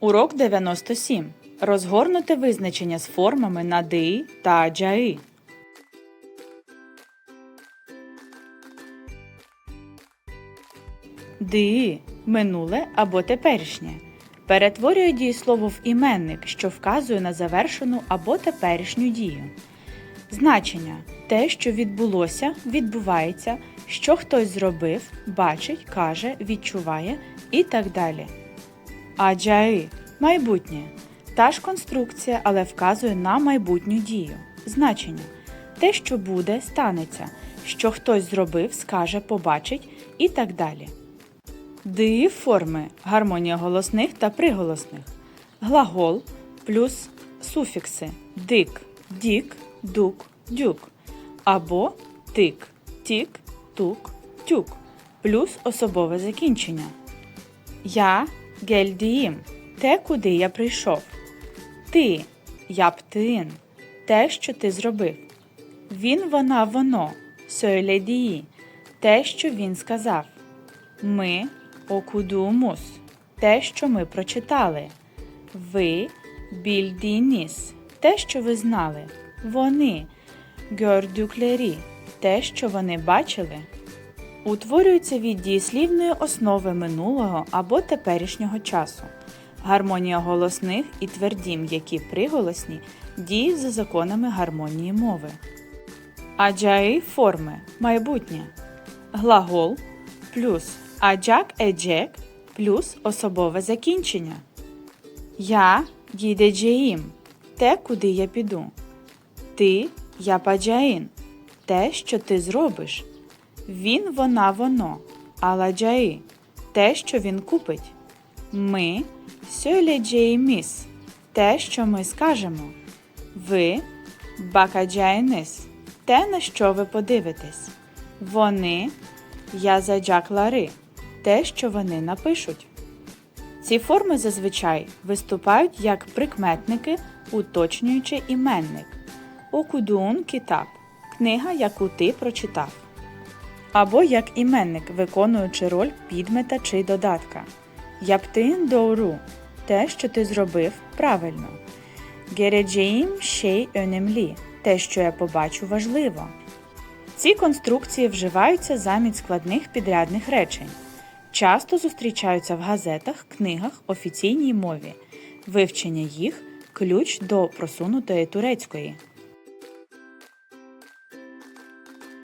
Урок 97. Розгорнуте визначення з формами на ди та джаї. Ди минуле або теперішнє. Перетворює дієслово в іменник, що вказує на завершену або теперішню дію. Значення те, що відбулося, відбувається, що хтось зробив, бачить, каже, відчуває і так далі. Аджаї майбутнє. Та ж конструкція, але вказує на майбутню дію. Значення те, що буде, станеться, що хтось зробив, скаже, побачить і так далі. Ди форми гармонія голосних та приголосних. Глагол плюс суфікси дик, дік, дук, дюк. Або тик, тік, тук, тюк. Плюс особове закінчення. Я гельдіїм те, куди я прийшов. Ти яптин те, що ти зробив. Він, вона, воно söylediği те, що він сказав. Ми окудумус те, що ми прочитали. Ви більдініс те, що ви знали. Вони gördükleri те, що вони бачили. Утворюються від дієслівної основи минулого або теперішнього часу. Гармонія голосних і тверді м'які приголосні діють за законами гармонії мови. Аджаї форми майбутнє. Глагол плюс аджак еджек плюс особове закінчення. Я гідеджеїм те, куди я піду. Ти япаджаїн те, що ти зробиш. Він, вона, воно. Аладжаї те, що він купить. Ми söyleyeceğimiz те, що ми скажемо. Ви bakacağınız те, на що ви подивитесь. Вони yazacakları те, що вони напишуть. Ці форми зазвичай виступають як прикметники, уточнюючи іменник. Окудун кітап книга, яку ти прочитав. Або як іменник, виконуючи роль підмета чи додатка. Яптин доуру те, що ти зробив правильно. Geleceğim şey önemli те, що я побачу, важливо. Ці конструкції вживаються замість складних підрядних речень. Часто зустрічаються в газетах, книгах, офіційній мові. Вивчення їх ключ до просунутої турецької.